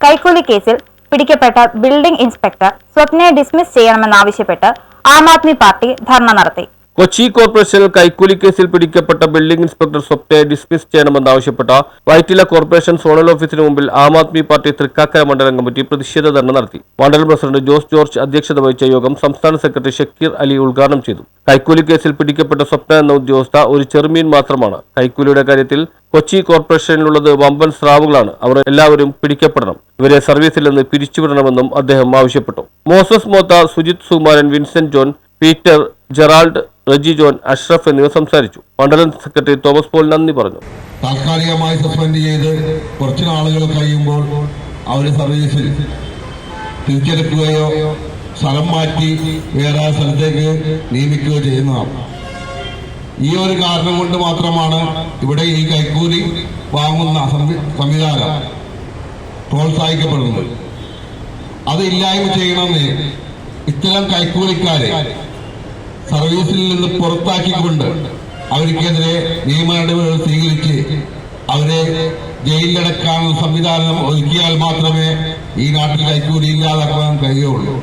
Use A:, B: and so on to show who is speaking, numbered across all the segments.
A: കൈക്കൂലി കേസിൽ പിടിക്കപ്പെട്ട ബിൽഡിംഗ് ഇൻസ്പെക്ടർ സ്വപ്നയെ ഡിസ്മിസ് ചെയ്യണമെന്നാവശ്യപ്പെട്ട് ആം ആദ്മി പാർട്ടി ധർണ നടത്തി.
B: കൊച്ചി കോർപ്പറേഷനിൽ കൈക്കൂലി കേസിൽ പിടിക്കപ്പെട്ട ബിൽഡിംഗ് ഇൻസ്പെക്ടർ സ്വപ്നയെ ഡിസ്മിസ് ചെയ്യണമെന്നാവശ്യപ്പെട്ട വൈറ്റില കോർപ്പറേഷൻ സോണൽ ഓഫീസിന് മുമ്പിൽ ആം ആദ്മി പാർട്ടി തൃക്കാക്കര മണ്ഡലം കമ്മിറ്റി പ്രതിഷേധ ധർണ നടത്തി. മണ്ഡലം പ്രസിഡന്റ് ജോസ് ജോർജ് അധ്യക്ഷത വഹിച്ച യോഗം സംസ്ഥാന സെക്രട്ടറി ഷക്കീർ അലി ഉദ്ഘാടനം ചെയ്തു. കൈക്കൂലി കേസിൽ പിടിക്കപ്പെട്ട സ്വപ്ന എന്ന ഉദ്യോഗസ്ഥ ഒരു ചെറുമീൻ മാത്രമാണ്. കൈക്കൂലിയുടെ കാര്യത്തിൽ കൊച്ചി കോർപ്പറേഷനിലുള്ളത് വമ്പൻ സ്രാവുകളാണ്. അവർ എല്ലാവരും പിടിക്കപ്പെടണം. ഇവരെ സർവീസിൽ നിന്ന് പിരിച്ചുവിടണമെന്നും അദ്ദേഹം ആവശ്യപ്പെട്ടു. Moses Motha Sujith Sukumaran Vincent John Peter Gerald Reji John Ashraf എന്നിവർ സംസാരിച്ചു. മണ്ഡലം സെക്രട്ടറി തോമസ് പോൾ നന്ദി പറഞ്ഞു.
C: താൽക്കാലികമായി സസ്പെൻഡ് ചെയ്ത് കുറച്ച് നാളുകൾ കഴിയുമ്പോൾ അവരെ സർവീസിൽ തിരിച്ചെടുക്കുകയോ സ്ഥലം മാറ്റി വേറെ സ്ഥലത്തേക്ക് നിയമിക്കുകയോ ചെയ്യുന്നതാണ്. ഈ ഒരു കാരണം കൊണ്ട് മാത്രമാണ് ഇവിടെ ഈ കൈക്കൂലി വാങ്ങുന്ന സംവി- സംവിധാനം പ്രോത്സാഹിക്കപ്പെടുന്നത്. അത് ഇല്ലായ്മ ചെയ്യണമെന്ന് ഇത്തരം കൈക്കൂലിക്കാരെ സർവീസിൽ നിന്ന് പുറത്താക്കിക്കൊണ്ട് അവർക്കെതിരെ നിയമ നടപടികൾ സ്വീകരിച്ച് അവരെ ജയിലിലടക്കാനുള്ള സംവിധാനം ഒരുക്കിയാൽ മാത്രമേ ഈ നാട്ടിൽ കൈക്കൂലി ഇല്ലാതാക്കാൻ കഴിയുള്ളൂ.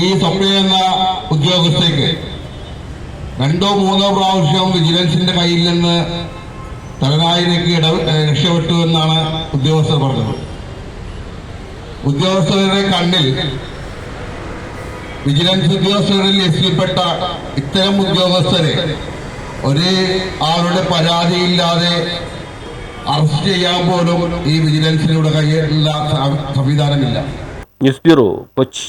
C: ഈ സ്വപ്ന എന്ന ഉദ്യോഗസ്ഥയ്ക്ക് രണ്ടോ മൂന്നോ പ്രാവശ്യം വിജിലൻസിന്റെ കയ്യിൽ നിന്ന് തലനായിരക്ക് ഇട രക്ഷപ്പെട്ടു എന്നാണ് ഉദ്യോഗസ്ഥർ പറഞ്ഞത്. ഉദ്യോഗസ്ഥരുടെ കണ്ണിൽ വിജിലൻസ് ഉദ്യോഗസ്ഥരിൽ എത്തിപ്പെട്ട ഇത്തരം ഉദ്യോഗസ്ഥരെ ഒരു ആളുടെ പരാതിയില്ലാതെ അറസ്റ്റ് ചെയ്യാൻ പോലും ഈ വിജിലൻസിലൂടെ കയ്യിലുള്ള സംവിധാനമില്ല.
B: News bureau Kochi.